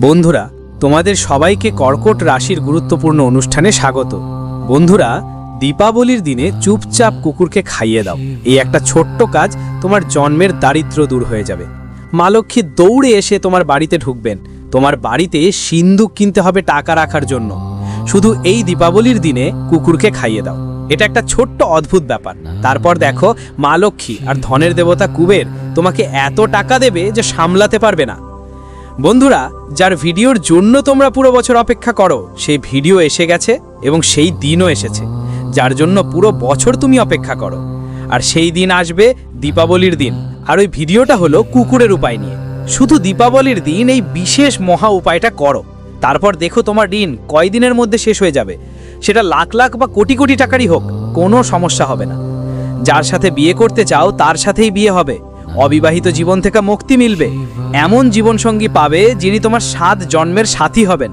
বন্ধুরা, তোমাদের সবাইকে কর্কট রাশির গুরুত্বপূর্ণ অনুষ্ঠানে স্বাগত। বন্ধুরা, দীপাবলির দিনে চুপচাপ কুকুরকে খাইয়ে দাও। এই একটা ছোট্ট কাজ তোমার জন্মের দারিদ্র্য দূর হয়ে যাবে। মা লক্ষ্মী দৌড়ে এসে তোমার বাড়িতে ঢুকবেন। তোমার বাড়িতে সিন্দুক কিনতে হবে টাকা রাখার জন্য। শুধু এই দীপাবলির দিনে কুকুরকে খাইয়ে দাও। এটা একটা ছোট্ট অদ্ভুত ব্যাপার। তারপর দেখো, মা লক্ষ্মী আর ধনের দেবতা কুবের তোমাকে এত টাকা দেবে যে সামলাতে পারবে না। বন্ধুরা, যার ভিডিওর জন্য তোমরা পুরো বছর অপেক্ষা করো সেই ভিডিও এসে গেছে এবং সেই দিনও এসেছে, যার জন্য পুরো বছর তুমি অপেক্ষা করো। আর সেই দিন আসবে দীপাবলির দিন। আর ওই ভিডিওটা হলো কুকুরের উপায় নিয়ে। শুধু দীপাবলির দিন, এই বিশেষ মহা উপায়টা করো। তারপর দেখো তোমার ঋণ কয়দিনের মধ্যে শেষ হয়ে যাবে। সেটা লাখ লাখ বা কোটি কোটি টাকারই হোক, কোনো সমস্যা হবে না। যার সাথে বিয়ে করতে চাও, তার সাথেই বিয়ে হবে। অবিবাহিত জীবন থেকে মুক্তি মিলবে। এমন জীবনসঙ্গী পাবে যিনি তোমার সাত জন্মের সাথী হবেন।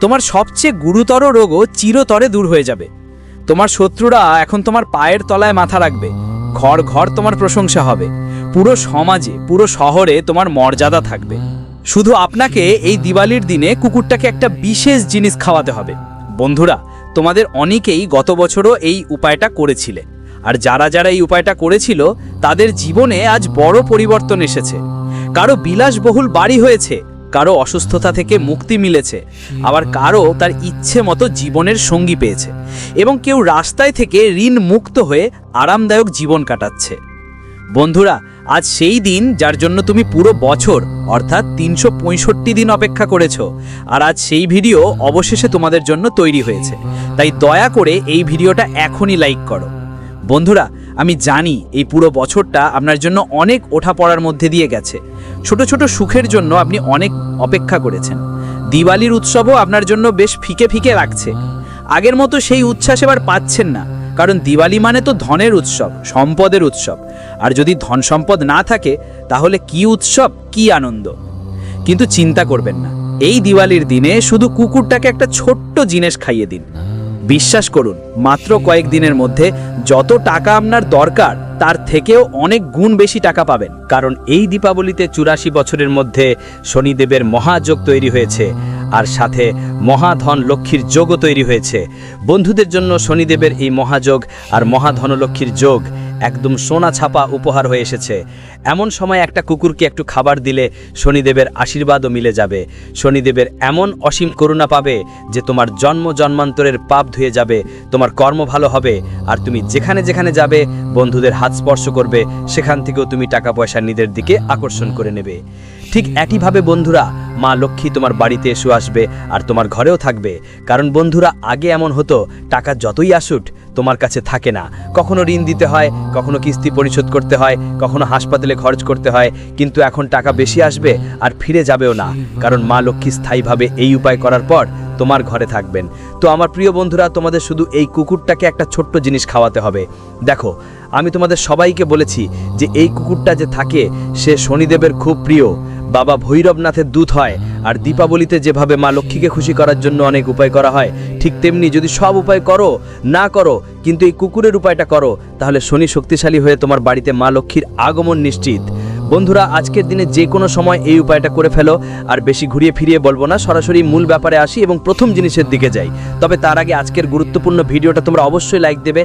তোমার সবচেয়ে গুরুতর রোগও চিরতরে দূর হয়ে যাবে। তোমার শত্রুরা এখন তোমার পায়ের তলায় মাথা রাখবে। ঘর ঘর তোমার প্রশংসা হবে। পুরো সমাজে, পুরো শহরে তোমার মর্যাদা থাকবে। শুধু আপনাকে এই দিওয়ালির দিনে কুকুরটাকে একটা বিশেষ জিনিস খাওয়াতে হবে। বন্ধুরা, তোমাদের অনেকেই গত বছরও এই উপায়টা করেছিলে। আর যারা যারা এই উপায়টা করেছিল, তাদের জীবনে আজ বড় পরিবর্তন এসেছে। কারও বিলাসবহুল বাড়ি হয়েছে, কারও অসুস্থতা থেকে মুক্তি মিলেছে, আবার কারও তার ইচ্ছে মতো জীবনের সঙ্গী পেয়েছে এবং কেউ রাস্তায় থেকে ঋণ মুক্ত হয়ে আরামদায়ক জীবন কাটাচ্ছে। বন্ধুরা, আজ সেই দিন যার জন্য তুমি পুরো বছর, অর্থাৎ তিনশো পঁয়ষট্টি দিন অপেক্ষা করেছ, আর আজ সেই ভিডিও অবশেষে তোমাদের জন্য তৈরি হয়েছে। তাই দয়া করে এই ভিডিওটা এখনই লাইক করো। বন্ধুরা, আমি জানি এই পুরো বছরটা আপনার জন্য অনেক ওঠা পড়ার মধ্যে দিয়ে গেছে। ছোট ছোট সুখের জন্য আপনি অনেক অপেক্ষা করেছেন। দিওয়ালির উৎসবও আপনার জন্য বেশ ফিকে ফিকে লাগছে। আগের মতো সেই উচ্ছ্বাস এবার পাচ্ছেন না, কারণ দিওয়ালি মানে তো ধনের উৎসব, সম্পদের উৎসব। আর যদি ধন সম্পদ না থাকে, তাহলে কি উৎসব, কি আনন্দ? কিন্তু চিন্তা করবেন না, এই দিওয়ালির দিনে শুধু কুকুরটাকে একটা ছোট্ট জিনিস খাইয়ে দিন। বিশ্বাস করুন, মাত্র কয়েক দিনের মধ্যে যত টাকা আপনার দরকার, তার থেকেও অনেক গুণ বেশি টাকা পাবেন। কারণ এই দীপাবলিতে চুরাশি বছরের মধ্যে শনিদেবের মহাযোগ তৈরি হয়েছে, আর সাথে মহাধন লক্ষ্মীর যোগও তৈরি হয়েছে। বন্ধুদের জন্য শনিদেবের এই মহাযোগ আর মহাধনলক্ষ্মীর যোগ একদম সোনা ছাপা উপহার হয়ে এসেছে। এমন সময় একটা কুকুরকে একটু খাবার দিলে শনিদেবের আশীর্বাদও মিলে যাবে। শনিদেবের এমন অসীম করুণা পাবে যে তোমার জন্ম জন্মান্তরের পাপ ধুয়ে যাবে, তোমার কর্ম ভালো হবে, আর তুমি যেখানে যেখানে যাবে, বন্ধুদের হাত স্পর্শ করবে, সেখান থেকেও তুমি টাকা পয়সা নিজের দিকে আকর্ষণ করে নেবে। ঠিক একইভাবে বন্ধুরা, মা লক্ষ্মী তোমার বাড়িতে এসে আসবে আর তোমার ঘরেও থাকবে। কারণ বন্ধুরা, আগে এমন হতো, টাকা যতই আসুট তোমার কাছে থাকে না। কখনো ঋণ দিতে হয়, কখনো কিস্তি পরিশোধ করতে হয়, কখনো হাসপাতালে খরচ করতে হয়, কিন্তু এখন টাকা বেশি আসবে আর ফিরে যাবেও না। কারণ মা লক্ষ্মী স্থায়ীভাবে এই উপায় করার পর তোমার ঘরে থাকবেন। তো আমার প্রিয় বন্ধুরা, তোমাদের শুধু এই কুকুরটাকে একটা ছোট্ট জিনিস খাওয়াতে হবে। দেখো, আমি তোমাদের সবাইকে বলেছি যে এই কুকুরটা যে থাকে, সে শনিদেবের খুব প্রিয়। বাবা ভৈরবনাথের দূত হয়, আর দীপাবলিতে যেভাবে মা লক্ষ্মীকে খুশি করার জন্য অনেক উপায় করা হয়, ঠিক তেমনি যদি সব উপায় করো, না করো, কিন্তু এই কুকুরের উপায়টা করো, তাহলে শনি শক্তিশালী হয়ে তোমার বাড়িতে মা লক্ষ্মীর আগমন নিশ্চিত। বন্ধুরা, আজকের দিনে যে কোনো সময় এই উপায়টা করে ফেলো। আর বেশি ঘুরিয়ে ফিরিয়ে বলব না, সরাসরি মূল ব্যাপারে আসি এবং প্রথম জিনিসের দিকে যাই। তবে তার আগে আজকের গুরুত্বপূর্ণ ভিডিওটা তোমরা অবশ্যই লাইক দেবে।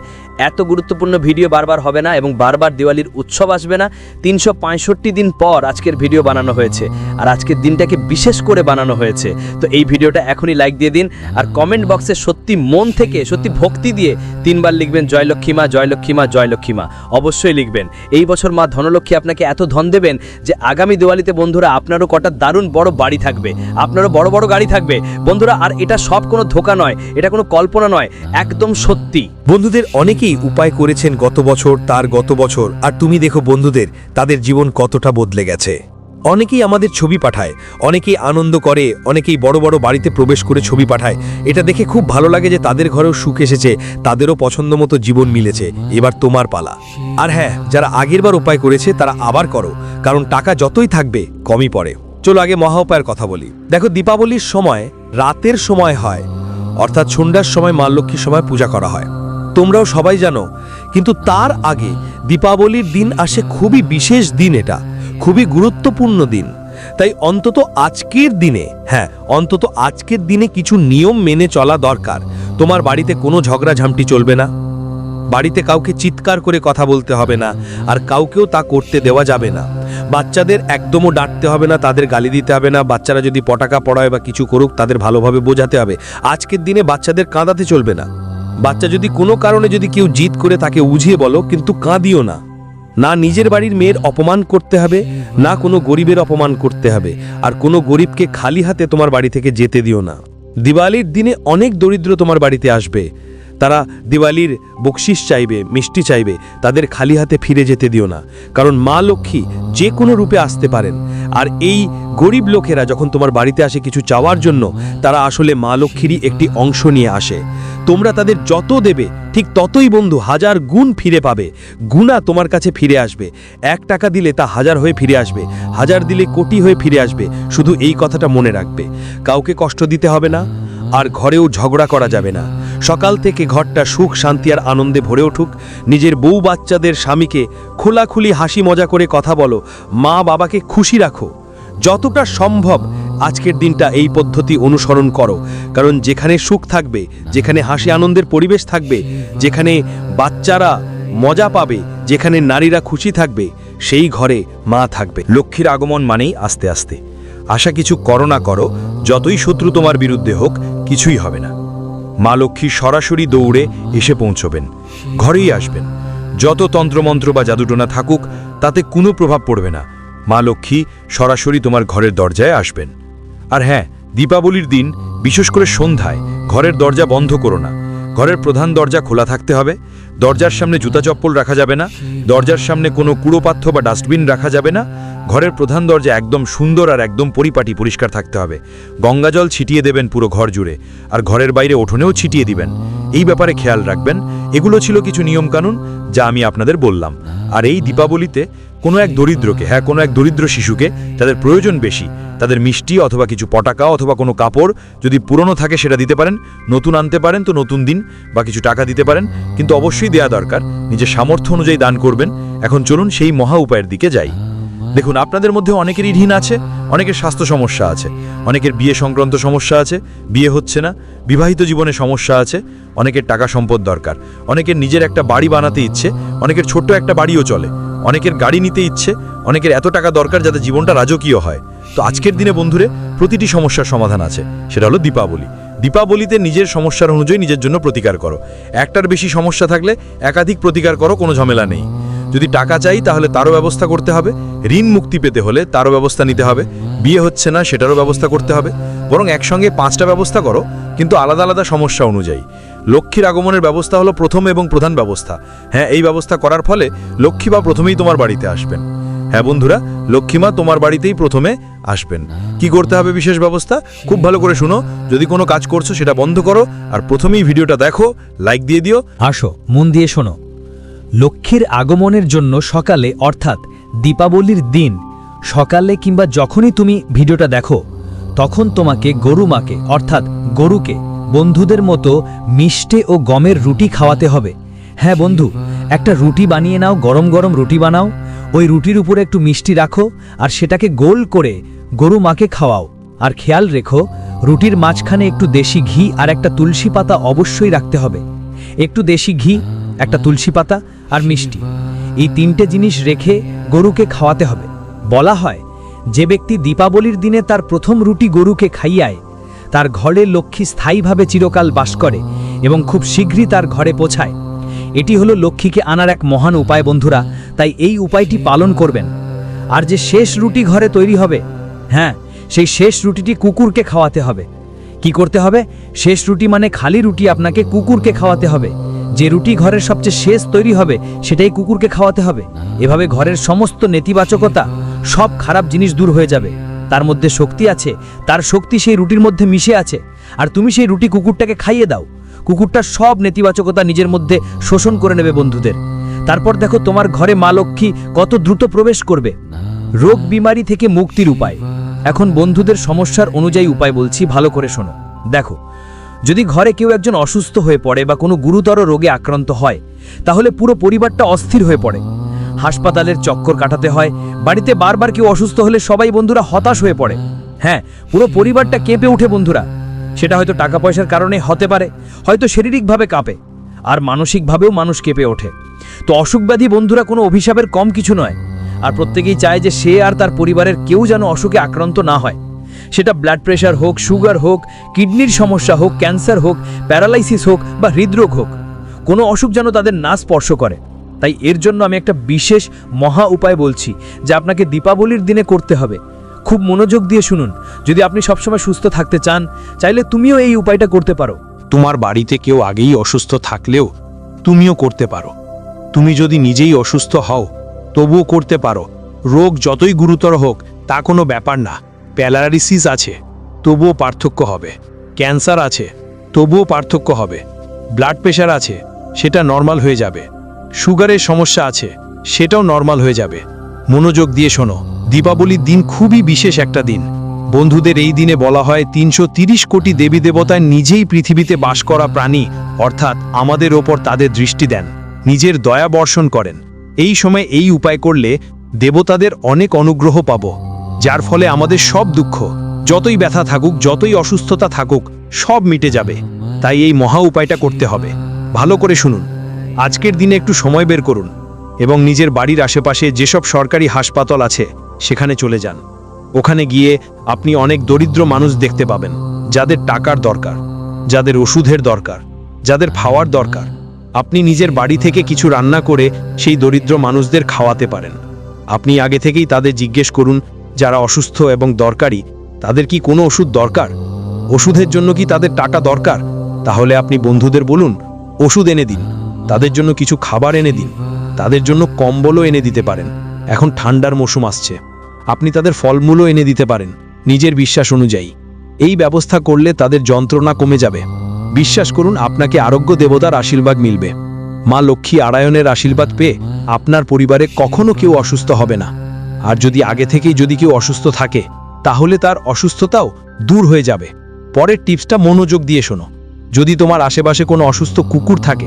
এত গুরুত্বপূর্ণ ভিডিও বারবার হবে না এবং বারবার দিওয়ালির উৎসব আসবে না। তিনশো পঁয়ষট্টি দিন পর আজকের ভিডিও বানানো হয়েছে আর আজকের দিনটাকে বিশেষ করে বানানো হয়েছে। তো এই ভিডিওটা এখনই লাইক দিয়ে দিন আর কমেন্ট বক্সে সত্যি মন থেকে, সত্যি ভক্তি দিয়ে তিনবার লিখবেন, জয়লক্ষ্মী মা জয়লক্ষ্মী মা জয়লক্ষ্মী মা। অবশ্যই লিখবেন। এই বছর মা ধনলক্ষ্মী আপনাকে এত ধন দেবেন যে আগামী দিওয়ালিতে বন্ধুরা আপনারও কটা দারুণ বড় বাড়ি থাকবে, আপনারও বড় বড় গাড়ি থাকবে। বন্ধুরা, আর এটা সব কোনো ধোকা নয়, এটা কোনো কল্পনা নয়, একদম সত্যি। বন্ধুদের অনেকেই উপায় করেছেন গত বছর, তার গত বছর, আর তুমি দেখো বন্ধুদের, তাদের জীবন কতটা বদলে গেছে। অনেকেই আমাদের ছবি পাঠায়, অনেকেই আনন্দ করে, অনেকেই বড় বড় বাড়িতে প্রবেশ করে ছবি পাঠায়। এটা দেখে খুব ভালো লাগে যে তাদের ঘরেও সুখ এসেছে, তাদেরও পছন্দ মতো জীবন মিলেছে। এবার তোমার পালা। আর হ্যাঁ যারা আগেরবার উপায় করেছে, তারা আবার করো, কারণ টাকা যতই থাকবে, কমই পড়ে। চলো আগে মহা উপায়ের কথা বলি। দেখো, দীপাবলির সময় রাতের সময় হয়, অর্থাৎ সন্ধ্যার সময় মা লক্ষ্মীর সময় পূজা করা হয়। তোমরাও সবাই জানো, কিন্তু তার আগে দীপাবলির দিন আসে খুবই বিশেষ দিন এটা। খুবই গুরুত্বপূর্ণ দিন। তাই অন্তত আজকের দিনে হ্যাঁ অন্তত আজকের দিনে কিছু নিয়ম মেনে চলা দরকার। তোমার বাড়িতে কোনো ঝগড়াঝামটি চলবে না। বাড়িতে কাউকে চিৎকার করে কথা বলতে হবে না, আর কাউকেও তা করতে দেওয়া যাবে না। বাচ্চাদের একদমও ডাঁটতে হবে না, তাদের গালি দিতে হবে না, বাচ্চারা যদি পটাকা পড়ায় বা কিছু করুক, তাদের ভালোভাবে বোঝাতে হবে। আজকের দিনে বাচ্চাদের কাঁদাতে চলবে না। বাচ্চা যদি কোনো কারণে যদি কেউ জিদ করে তাকে উঝিয়ে বলো, কিন্তু কাঁদিও না। না নিজের বাড়ির মেয়ের অপমান করতে হবে, না কোনো গরিবের অপমান করতে হবে। আর কোনো গরিবকে খালি হাতে তোমার বাড়ি থেকে যেতে দিও না। দিওয়ালির দিনে অনেক দরিদ্র তোমার বাড়িতে আসবে। তারা দিওয়ালির বকশিস চাইবে, মিষ্টি চাইবে, তাদের খালি হাতে ফিরে যেতে দিও না। কারণ মা লক্ষ্মী যে কোনো রূপে আসতে পারেন। আর এই গরিব লোকেরা যখন তোমার বাড়িতে আসে কিছু চাওয়ার জন্য, তারা আসলে মা লক্ষ্মীরই একটি অংশ নিয়ে আসে। তোমরা তাদের যত দেবে, ঠিক ততই বন্ধু হাজার গুণ ফিরে পাবে। গুণা তোমার কাছে ফিরে আসবে। এক টাকা দিলে তা হাজার হয়ে ফিরে আসবে। হাজার দিলে কোটি হয়ে ফিরে আসবে। শুধু এই কথাটা মনে রাখবে। কাউকে কষ্ট দিতে হবে না। আর ঘরেও ঝগড়া করা যাবে না। সকাল থেকে ঘরটা সুখ, শান্তি আর আনন্দে ভরে উঠুক। নিজের বউ বাচ্চাদের স্বামীকে খোলাখুলি হাসি মজা করে কথা বলো। মা বাবাকে খুশি রাখো। যতটা সম্ভব আজকের দিনটা এই পদ্ধতি অনুসরণ করো। কারণ যেখানে সুখ থাকবে, যেখানে হাসি আনন্দের পরিবেশ থাকবে, যেখানে বাচ্চারা মজা পাবে, যেখানে নারীরা খুশি থাকবে, সেই ঘরে মা থাকবে। লক্ষ্মীর আগমন মানেই আস্তে আস্তে। আশা কিছু করো না করো, যতই শত্রু তোমার বিরুদ্ধে হোক কিছুই হবে না। মা লক্ষ্মী সরাসরি দৌড়ে এসে পৌঁছবেন, ঘরেই আসবেন। যত তন্ত্রমন্ত্র বা জাদুটোনা থাকুক, তাতে কোনো প্রভাব পড়বে না। মা লক্ষ্মী সরাসরি তোমার ঘরের দরজায় আসবেন। আর হ্যাঁ দীপাবলির দিন, বিশেষ করে সন্ধ্যায়, ঘরের দরজা বন্ধ করো না। ঘরের প্রধান দরজা খোলা থাকতে হবে। দরজার সামনে জুতা চপ্পল রাখা যাবে না। দরজার সামনে কোনো কুড়োপাত্র বা ডাস্টবিন রাখা যাবে না। ঘরের প্রধান দরজা একদম সুন্দর আর একদম পরিপাটি পরিষ্কার থাকতে হবে। গঙ্গাজল ছিটিয়ে দেবেন পুরো ঘর জুড়ে, আর ঘরের বাইরে উঠোনেও ছিটিয়ে দিবেন। এই ব্যাপারে খেয়াল রাখবেন। এগুলো ছিল কিছু নিয়মকানুন, যা আমি আপনাদের বললাম। আর এই দীপাবলিতে কোনো এক দরিদ্রকে হ্যাঁ কোনো এক দরিদ্র শিশুকে তাদের প্রয়োজন বেশি, তাদের মিষ্টি অথবা কিছু পটাকা অথবা কোনো কাপড় যদি পুরনো থাকে সেটা দিতে পারেন, নতুন আনতে পারেন তো নতুন দিন বা কিছু টাকা দিতে পারেন, কিন্তু অবশ্যই দেয়া দরকার, নিজের সামর্থ্য অনুযায়ী দান করবেন। এখন চলুন সেই মহা উপায়ের দিকে যাই। দেখুন, আপনাদের মধ্যে অনেকেরই ঋণ আছে, অনেকের স্বাস্থ্য সমস্যা আছে, অনেকের বিয়ে সংক্রান্ত সমস্যা আছে, বিয়ে হচ্ছে না, বিবাহিত জীবনে সমস্যা আছে, অনেকের টাকা সম্পদ দরকার, অনেকের নিজের একটা বাড়ি বানাতে ইচ্ছে, অনেকের ছোট্ট একটা বাড়িও চলে অনেকের গাড়ি নিতে ইচ্ছে, অনেকের এত টাকা দরকার যাতে জীবনটা রাজকীয় হয়। তো আজকের দিনে বন্ধুরে, প্রতিটি সমস্যার সমাধান আছে। সেটা হলো দীপাবলি। দীপাবলিতে নিজের সমস্যার অনুযায়ী নিজের জন্য প্রতিকার করো। একটার বেশি সমস্যা থাকলে একাধিক প্রতিকার করো, কোনো ঝামেলা নেই। যদি টাকা চাই, তাহলে তারও ব্যবস্থা করতে হবে। ঋণ মুক্তি পেতে হলে তারও ব্যবস্থা নিতে হবে। বিয়ে হচ্ছে না, সেটারও ব্যবস্থা করতে হবে। বরং একসঙ্গে পাঁচটা ব্যবস্থা করো, কিন্তু আলাদা আলাদা সমস্যা অনুযায়ী। লক্ষ্মীর আগমনের ব্যবস্থা হলো প্রথম এবং প্রধান ব্যবস্থা। হ্যাঁ এই ব্যবস্থা করার ফলে লক্ষ্মী বা প্রথমেই তোমার বাড়িতে আসবেন। হ্যাঁ বন্ধুরা লক্ষ্মীমা তোমার বাড়িতেই প্রথমে আসবেন। কি করতে হবে বিশেষ ব্যবস্থা? খুব ভালো করে শুনো। যদি কোনো কাজ করছ, সেটা বন্ধ করো আর প্রথমেই ভিডিওটা দেখো লাইক দিয়ে দিও। আসো, মন দিয়ে শোনো। লক্ষ্মীর আগমনের জন্য সকালে, অর্থাৎ দীপাবলির দিন, সকালে কিংবা যখনই তুমি ভিডিওটা দেখো, তখন তোমাকে গরু মাকে, অর্থাৎ গরুকে বন্ধুদের মতো মিষ্টে ও গমের রুটি খাওয়াতে হবে। হ্যাঁ বন্ধু, একটা রুটি বানিয়ে নাও, গরম গরম রুটি বানাও, ওই রুটির উপরে একটু মিষ্টি রাখো আর সেটাকে গোল করে গরু মাকে খাওয়াও। আর খেয়াল রেখো, রুটির মাঝখানে একটু দেশি ঘি আর একটা তুলসী পাতা অবশ্যই রাখতে হবে। একটু দেশি ঘি, একটা তুলসী পাতা আর মিষ্টি। এই তিনটে জিনিস রেখে গরুকে খাওয়াতে হবে। বলা হয়, যে ব্যক্তি দীপাবলির দিনে তার প্রথম রুটি গরুকে খাইয়ায় তার ঘরে লক্ষ্মী স্থায়ীভাবে চিরকাল বাস করে এবং খুব শীঘ্রই তার ঘরে পৌঁছায়। এটি হলো লক্ষ্মীকে আনার এক মহান উপায়, বন্ধুরা। তাই এই উপায়টি পালন করবেন। আর যে শেষ রুটি ঘরে তৈরি হবে হ্যাঁ সেই শেষ রুটিটি কুকুরকে খাওয়াতে হবে। কি করতে হবে? শেষ রুটি মানে খালি রুটি আপনাকে কুকুরকে খাওয়াতে হবে। যে রুটি ঘরের সবচেয়ে শেষ তৈরি হবে, সেটাই কুকুরকে খাওয়াতে হবে। এভাবে ঘরের সমস্ত নেতিবাচকতা, সব খারাপ জিনিস দূর হয়ে যাবে। তার মধ্যে শক্তি আছে, তার শক্তি সেই রুটির মধ্যে মিশে আছে। আর তুমি সেই রুটি কুকুরটাকে খাইয়ে দাও। কুকুরটা সব নেতিবাচকতা নিজের মধ্যে শোষণ করে নেবে বন্ধুদের। তারপর দেখো তোমার ঘরে মা লক্ষ্মী কত দ্রুত প্রবেশ করবে। রোগ বিমারি থেকে মুক্তির উপায়। এখন বন্ধুদের সমস্যার অনুযায়ী উপায় বলছি, ভালো করে শোনো। দেখো, যদি ঘরে কেউ একজন অসুস্থ হয়ে পড়ে বা কোনো গুরুতর রোগে আক্রান্ত হয়, তাহলে পুরো পরিবারটা অস্থির হয়ে পড়ে। হাসপাতালের চক্কর কাটাতে হয়, বাড়িতে বারবার কেউ অসুস্থ হলে সবাই বন্ধুরা হতাশ হয়ে পড়ে। হ্যাঁ পুরো পরিবারটা কেঁপে ওঠে বন্ধুরা। সেটা হয়তো টাকা পয়সার কারণে হতে পারে, হয়তো শারীরিকভাবে কাঁপে, আর মানসিকভাবেও মানুষ কেঁপে ওঠে। তো অসুখ ব্যাধি বন্ধুরা কোনো অভিশাপের কম কিছু নয়, আর প্রত্যেকেই চায় যে সে আর তার পরিবারের কেউ যেন অসুখে আক্রান্ত না হয়। সেটা ব্লাড প্রেশার হোক সুগার হোক কিডনির সমস্যা হোক ক্যান্সার হোক প্যারালাইসিস হোক বা হৃদরোগ হোক, কোনো অসুখ যেন তাদের না স্পর্শ করে। তাই এর জন্য আমি একটা বিশেষ মহা উপায় বলছি যা আপনাকে দীপাবলির দিনে করতে হবে। খুব মনোযোগ দিয়ে শুনুন। যদি আপনি সবসময় সুস্থ থাকতে চান, চাইলে তুমিও এই উপায়টা করতে পারো। তোমার বাড়িতে কেউ আগেই অসুস্থ থাকলেও তুমিও করতে পারো। তুমি যদি নিজেই অসুস্থ হও, তবুও করতে পারো। রোগ যতই গুরুতর হোক, তা কোনো ব্যাপার না। প্যালারিসিস আছে, তবুও পার্থক্য হবে। ক্যান্সার আছে, তবুও পার্থক্য হবে। ব্লাড প্রেশার আছে, সেটা নর্মাল হয়ে যাবে। সুগারের সমস্যা আছে, সেটাও নর্মাল হয়ে যাবে। মনোযোগ দিয়ে শোনো। দীপাবলির দিন খুবই বিশেষ একটা দিন। বন্ধুদের এই দিনে বলা হয় তিনশো কোটি দেবী দেবতায় নিজেই পৃথিবীতে বাস করা প্রাণী, অর্থাৎ আমাদের ওপর তাদের দৃষ্টি দেন, নিজের দয়া বর্ষণ করেন। এই সময় এই উপায় করলে দেবতাদের অনেক অনুগ্রহ পাব, যার ফলে আমাদের সব দুঃখ, যতই ব্যথা থাকুক, যতই অসুস্থতা থাকুক, সব মিটে যাবে। তাই এই মহা উপায়টা করতে হবে। ভালো করে শুনুন। আজকের দিনে একটু সময় বের করুন এবং নিজের বাড়ির আশেপাশে যেসব সরকারি হাসপাতাল আছে, সেখানে চলে যান। ওখানে গিয়ে আপনি অনেক দরিদ্র মানুষ দেখতে পাবেন, যাদের টাকার দরকার, যাদের ওষুধের দরকার, যাদের খাওয়ার দরকার। আপনি নিজের বাড়ি থেকে কিছু রান্না করে সেই দরিদ্র মানুষদের খাওয়াতে পারেন। আপনি আগে থেকেই তাদের জিজ্ঞেস করুন, যারা অসুস্থ এবং দরকারি, তাদের কি কোনো ওষুধ দরকার? ওষুধের জন্য কি তাদের টাকা দরকার? তাহলে আপনি বন্ধুদের বলুন, ওষুধ এনে দিন। তাদের জন্য কিছু খাবার এনে দিন। তাদের জন্য কম্বলও এনে দিতে পারেন। এখন ঠান্ডার মৌসুম আসছে। আপনি তাদের ফলমূলও এনে দিতে পারেন, নিজের বিশ্বাস অনুযায়ী। এই ব্যবস্থা করলে তাদের যন্ত্রণা কমে যাবে। বিশ্বাস করুন, আপনাকে আরোগ্য দেবতার আশীর্বাদ মিলবে। মা লক্ষ্মী আরায়ণের আশীর্বাদ পেয়ে আপনার পরিবারে কখনো কেউ অসুস্থ হবে না। আর যদি আগে থেকেই যদি কেউ অসুস্থ থাকে, তাহলে তার অসুস্থতাও দূর হয়ে যাবে। পরের টিপসটা মনোযোগ দিয়ে শোনো। যদি তোমার আশেপাশে কোনো অসুস্থ কুকুর থাকে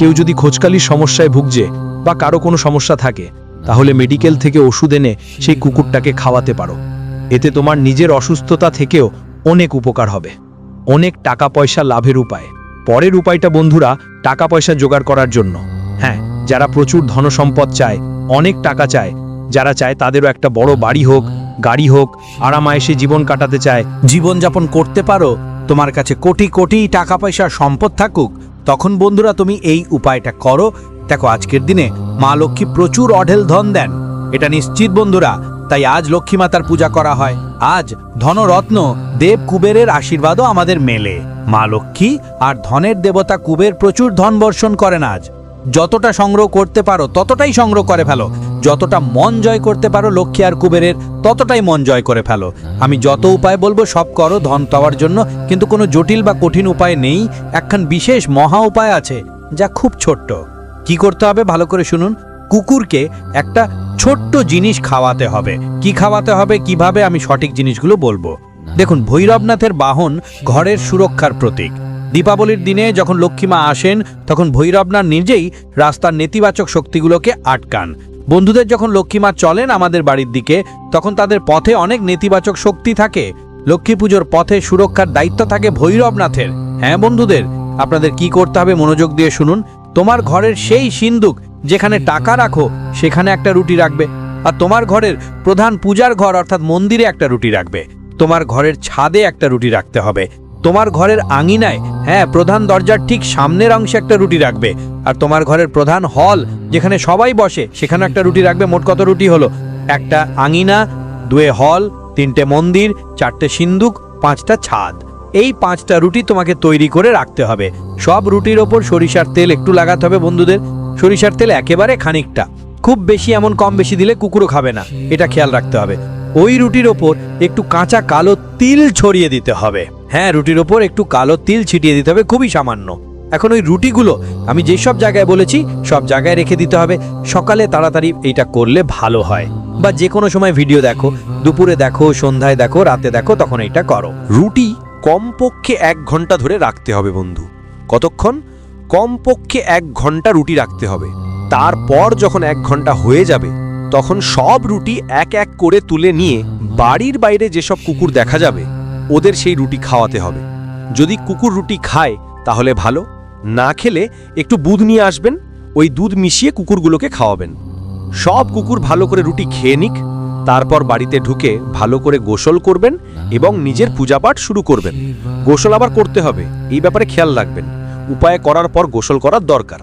কেউ যদি খোঁজকালির সমস্যায় ভুগছে বা কারও কোনো সমস্যা থাকে, তাহলে মেডিকেল থেকে ওষুধ এনে সেই কুকুরটাকে খাওয়াতে পারো। এতে তোমার নিজের অসুস্থতা থেকেও অনেক উপকার হবে। অনেক টাকা পয়সা লাভের উপায়। পরের উপায়টা বন্ধুরা টাকা পয়সা জোগাড় করার জন্য। হ্যাঁ যারা প্রচুর ধনসম্পদ চায়, অনেক টাকা চায়, যারা চায় তাদেরও একটা বড় বাড়ি হোক, গাড়ি হোক, আরামায়েসে জীবন কাটাতে চায়, জীবনযাপন করতে পারো, তোমার কাছে কোটি কোটি টাকা পয়সা সম্পদ থাকুক তখন বন্ধুরা তুমি এই উপায়টা করো। দেখো, আজকের দিনে মা লক্ষ্মী প্রচুর অঢেল ধন দেন। এটা নিশ্চিত বন্ধুরা, তাই আজ লক্ষ্মী মাতার পূজা করা হয়। আজ ধনরত্ন দেব কুবেরের আশীর্বাদও আমাদের মেলে। মা লক্ষ্মী আর ধনের দেবতা কুবের প্রচুর ধন বর্ষণ করেন আজ। যতটা সংগ্রহ করতে পারো, ততটাই সংগ্রহ করে ফেলো। যতটা মন জয় করতে পারো লক্ষ্মী আর কুবেরের, ততটাই মন জয় করে ফেলো। আমি যত উপায় বলব সব করো ধন পাওয়ার জন্য, কিন্তু কোনো জটিল বা কঠিন উপায় নেই। একখান বিশেষ মহা উপায় আছে, যা খুব ছোট্ট। কি করতে হবে ভালো করে শুনুন? কুকুরকে একটা ছোট্ট জিনিস খাওয়াতে হবে। কি খাওয়াতে হবে, কীভাবে, আমি সঠিক জিনিসগুলো বলব। দেখুন, ভৈরবনাথের বাহন ঘরের সুরক্ষার প্রতীক। দীপাবলির দিনে যখন লক্ষ্মীমা আসেন, তখন ভৈরবনাথ নিজেই রাস্তার নেতিবাচক শক্তিগুলোকে আটকান। বন্ধুদের যখন লক্ষ্মীমা চলেন আমাদের বাড়ির দিকে, তখন তাদের পথে অনেক নেতিবাচক শক্তি থাকে। লক্ষ্মী পুজোর পথে সুরক্ষার দায়িত্ব থাকে ভৈরবনাথের। হ্যাঁ বন্ধুদের, আপনাদের কি করতে হবে মনোযোগ দিয়ে শুনুন। তোমার ঘরের সেই সিন্দুক, যেখানে টাকা রাখো, সেখানে একটা রুটি রাখবে। আর তোমার ঘরের প্রধান পূজার ঘর, অর্থাৎ মন্দিরে একটা রুটি রাখবে। তোমার ঘরের ছাদে একটা রুটি রাখতে হবে। তোমার ঘরের আঙিনায় হ্যাঁ প্রধান দরজার ঠিক সামনের অংশে একটা রুটি রাখবে। আর তোমার ঘরের প্রধান হল, যেখানে সবাই বসে সেখানে একটা রুটি রাখবে। মোট কত রুটি হলো? একটা আঙিনা, দুয়ে হল, তিনটে মন্দির, চারটে সিন্দুক, পাঁচটা ছাদ। এই পাঁচটা রুটি তোমাকে তৈরি করে রাখতে হবে। সব রুটির ওপর সরিষার তেল একটু লাগাতে হবে বন্ধুদের। সরিষার তেল একেবারে খানিকটা। খুব বেশি এমন কম বেশি দিলে কুকুরও খাবে না। এটা খেয়াল রাখতে হবে। ওই রুটির ওপর একটু কাঁচা কালো তিল ছড়িয়ে দিতে হবে। হ্যাঁ রুটির ওপর একটু কালো তিল ছিটিয়ে দিতে হবে, খুবই সামান্য। এখন ওই রুটিগুলো আমি যেসব জায়গায় বলেছি, সব জায়গায় রেখে দিতে হবে। সকালে তাড়াতাড়ি এইটা করলে ভালো হয়। বা যে কোনো সময় ভিডিও দেখো, দুপুরে দেখো, সন্ধ্যায় দেখো, রাতে দেখো, তখন এইটা করো। রুটি কমপক্ষে এক ঘণ্টা ধরে রাখতে হবে বন্ধু। কতক্ষণ? কমপক্ষে এক ঘণ্টা রুটি রাখতে হবে। তারপর যখন এক ঘণ্টা হয়ে যাবে, তখন সব রুটি এক এক করে তুলে নিয়ে বাড়ির বাইরে যেসব কুকুর দেখা যাবে ওদের সেই রুটি খাওয়াতে হবে। যদি কুকুর রুটি খায়, তাহলে ভালো। না খেলে একটু দুধ নিয়ে আসবেন, ওই দুধ মিশিয়ে কুকুরগুলোকে খাওয়াবেন। সব কুকুর ভালো করে রুটি খেয়ে নিক, তারপর বাড়িতে ঢুকে ভালো করে গোসল করবেন এবং নিজের পূজাপাঠ শুরু করবেন। গোসল আবার করতে হবে, এই ব্যাপারে খেয়াল রাখবেন। উপায় করার পর গোসল করার দরকার।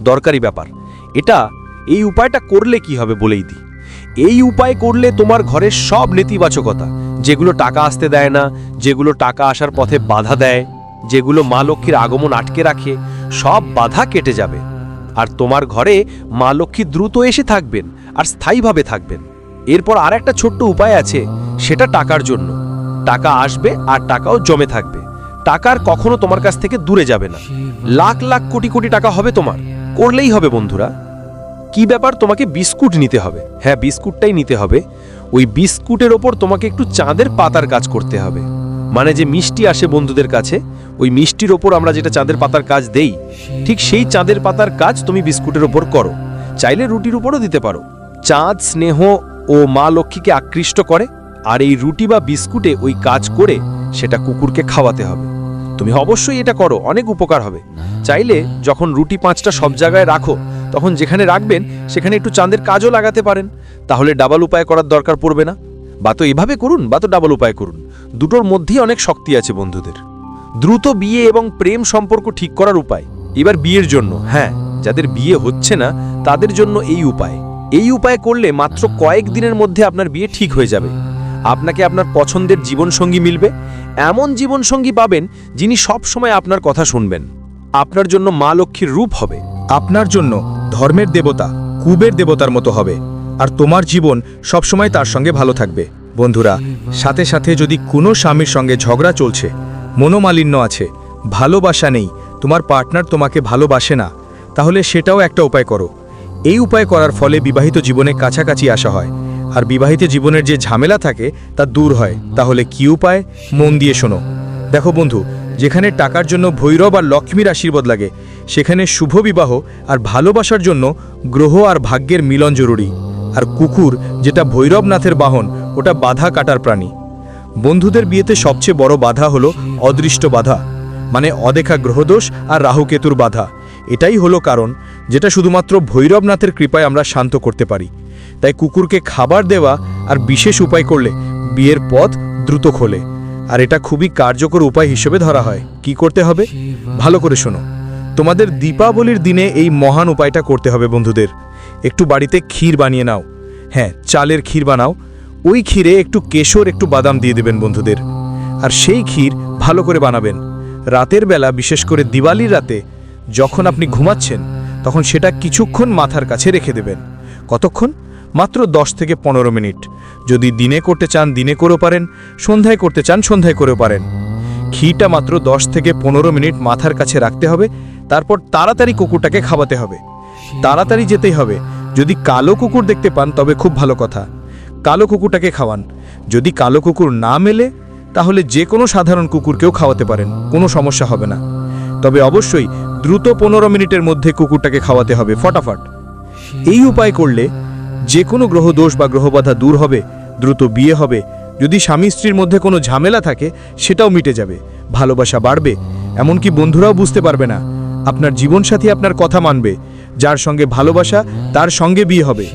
দরকারি ব্যাপার। এটা, এই উপায়টা করলে কি হবে বলেই দিই। এই উপায় করলে তোমার ঘরের সব নেতিবাচকতা, যেগুলো টাকা আসতে দেয় না, যেগুলো টাকা আসার পথে বাধা দেয়, যেগুলো মা লক্ষ্মীর আগমন আটকে রাখে, সব বাধা কেটে যাবে। আর তোমার ঘরে মা লক্ষ্মী দ্রুত এসে থাকবেন আর স্থায়ীভাবে থাকবেন। এরপর আর একটা ছোট্ট উপায় আছে, সেটা টাকার জন্য। টাকা আসবে আর টাকাও জমে থাকবে। টাকার কখনো তোমার কাছ থেকে দূরে যাবে না। লাখ লাখ কোটি কোটি টাকা হবে তোমার। করলেই হবে বন্ধুরা। কি ব্যাপার তোমাকে বিস্কুট নিতে হবে? হ্যাঁ বিস্কুটটাই নিতে হবে। ওই বিস্কুটের ওপর তোমাকে একটু চাঁদের পাতার কাজ করতে হবে। মানে যে মিষ্টি আসে বন্ধুদের কাছে, ওই মিষ্টির ওপর আমরা যেটা চাঁদের পাতার কাজ দেই, ঠিক সেই চাঁদের পাতার কাজ তুমি বিস্কুটের ওপর করো। চাইলে রুটির উপরও দিতে পারো। চাঁদ, স্নেহ ও মা লক্ষ্মীকে আকৃষ্ট করে, আর এই রুটি বা বিস্কুটে ওই কাজ করে সেটা কুকুরকে খাওয়াতে হবে। তুমি অবশ্যই এটা করো, অনেক উপকার হবে। চাইলে যখন রুটি পাঁচটা সব জায়গায় রাখো তখন যেখানে রাখবেন, সেখানে একটু চাঁদের কাজও লাগাতে পারেন। তাহলে ডাবল উপায় করার দরকার পড়বে না। বা তো এভাবে করুন, বা তো ডাবল উপায় করুন। দুটোর মধ্যেই অনেক শক্তি আছে বন্ধুদের। দ্রুত বিয়ে এবং প্রেম সম্পর্ক ঠিক করার উপায়। এবার বিয়ের জন্য হ্যাঁ যাদের বিয়ে হচ্ছে না, তাদের জন্য এই উপায়। এই উপায় করলে মাত্র কয়েক দিনের মধ্যে আপনার বিয়ে ঠিক হয়ে যাবে। আপনাকে আপনার পছন্দের জীবনসঙ্গী মিলবে। এমন জীবনসঙ্গী পাবেন, যিনি সব সময় আপনার কথা শুনবেন। আপনার জন্য মা লক্ষ্মীর রূপ হবে। আপনার জন্য ধর্মের দেবতা কুবের দেবতার মতো হবে, আর তোমার জীবন সবসময় তার সঙ্গে ভালো থাকবে। বন্ধুরা, সাথে সাথে যদি কোনো স্বামীর সঙ্গে ঝগড়া চলছে, মনোমালিন্য আছে, ভালোবাসা নেই, তোমার পার্টনার তোমাকে ভালোবাসে না, তাহলে সেটাও একটা উপায় করো। এই উপায় করার ফলে বিবাহিত জীবনে কাছাকাছি আসা হয়, আর বিবাহিত জীবনের যে ঝামেলা থাকে তা দূর হয়। তাহলে কি উপায়? মন দিয়ে শোনো। দেখো বন্ধু, যেখানে টাকার জন্য ভৈরব আর লক্ষ্মীর আশীর্বাদ লাগে সেখানে শুভ বিবাহ আর ভালোবাসার জন্য গ্রহ আর ভাগ্যের মিলন জরুরি। আর কুকুর, যেটা ভৈরবনাথের বাহন, ওটা বাধা কাটার প্রাণী। বন্ধুদের বিয়েতে সবচেয়ে বড় বাধা হলো অদৃষ্ট বাধা মানে অদেখা গ্রহদোষ আর রাহুকেতুর বাধা। এটাই হলো কারণ, যেটা শুধুমাত্র ভৈরবনাথের কৃপায় আমরা শান্ত করতে পারি। তাই কুকুরকে খাবার দেওয়া আর বিশেষ উপায় করলে বিয়ের পথ দ্রুত খোলে। আর এটা খুবই কার্যকর উপায় হিসেবে ধরা হয়। কি করতে হবে? ভালো করে শোনো। তোমাদের দীপাবলির দিনে এই মহান উপায়টা করতে হবে বন্ধুদের। একটু বাড়িতে ক্ষীর বানিয়ে নাও। হ্যাঁ চালের ক্ষীর বানাও। ওই ক্ষীরে একটু কেশর, একটু বাদাম দিয়ে দেবেন বন্ধুদের। আর সেই ক্ষীর ভালো করে বানাবেন। রাতের বেলা, বিশেষ করে দিওয়ালির রাতে, যখন আপনি ঘুমাচ্ছেন, তখন সেটা কিছুক্ষণ মাথার কাছে রেখে দেবেন। কতক্ষণ? মাত্র দশ থেকে পনেরো মিনিট। যদি দিনে করতে চান, দিনে করেও পারেন। সন্ধ্যায় করতে চান, সন্ধ্যায় করেও পারেন। ঘিটা মাত্র দশ থেকে পনেরো মিনিট মাথার কাছে রাখতে হবে। তারপর তাড়াতাড়ি কুকুরটাকে খাওয়াতে হবে। তাড়াতাড়ি যেতেই হবে। যদি কালো কুকুর দেখতে পান, তবে খুব ভালো কথা। কালো কুকুরটাকে খাওয়ান। যদি কালো কুকুর না মেলে, তাহলে যে কোনো সাধারণ কুকুরকেও খাওয়াতে পারেন। কোনো সমস্যা হবে না। তবে অবশ্যই দ্রুত পনেরো মিনিটের মধ্যে কুকুরটাকে খাওয়াতে হবে, ফটাফট। এই উপায় করলে যে কোনো গ্রহ দোষ বা গ্রহবাধা দূর হবে, দ্রুত বিয়ে হবে। যদি স্বামী স্ত্রীর মধ্যে কোনো ঝামেলা থাকে, সেটাও মিটে যাবে। ভালোবাসা বাড়বে। এমনকি বন্ধুরাও বুঝতে পারবে না আপনার জীবনসাথী আপনার কথা মানবে। যার সঙ্গে ভালোবাসা, তার সঙ্গে বিয়ে হবে।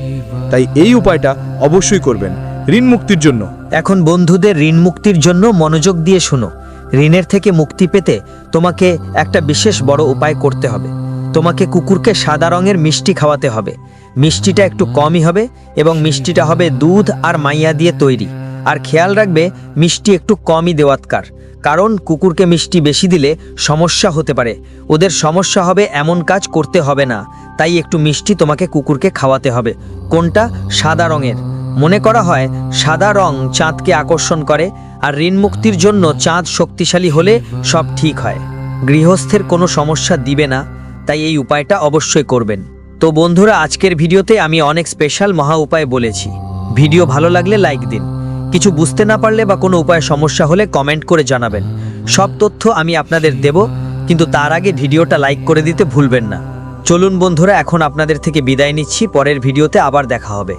তাই এই উপায়টা অবশ্যই করবেন ঋণ মুক্তির জন্য। এখন বন্ধুদের ঋণ মুক্তির জন্য মনোযোগ দিয়ে শোনো। ঋণের থেকে মুক্তি পেতে তোমাকে একটা বিশেষ বড় উপায় করতে হবে। তোমাকে কুকুরকে সাদা রঙের মিষ্টি খাওয়াতে হবে। মিষ্টিটা একটু কমই হবে এবং মিষ্টিটা হবে দুধ আর মাইয়া দিয়ে তৈরি। আর খেয়াল রাখবে, মিষ্টি একটু কমই দেওয়াতকার কারণ কুকুরকে মিষ্টি বেশি দিলে সমস্যা হতে পারে। ওদের সমস্যা হবে এমন কাজ করতে হবে না। তাই একটু মিষ্টি তোমাকে কুকুরকে খাওয়াতে হবে। কোনটা? সাদা রঙের। মনে করা হয়, সাদা রং চাঁদকে আকর্ষণ করে, আর ঋণ মুক্তির জন্য চাঁদ শক্তিশালী হলে সব ঠিক হয়। গৃহস্থের কোনো সমস্যা দিবে না, তাই এই উপায়টা অবশ্যই করবেন। তো বন্ধুরা, আজকের ভিডিওতে আমি অনেক স্পেশাল মহা উপায় বলেছি। ভিডিও ভালো লাগলে লাইক দিন। কিছু বুঝতে না পারলে বা কোনো উপায় সমস্যা হলে কমেন্ট করে জানাবেন। সব তথ্য আমি আপনাদের দেব, কিন্তু তার আগে ভিডিওটা লাইক করে দিতে ভুলবেন না। চলুন বন্ধুরা, এখন আপনাদের থেকে বিদায় নিচ্ছি, পরের ভিডিওতে আবার দেখা হবে।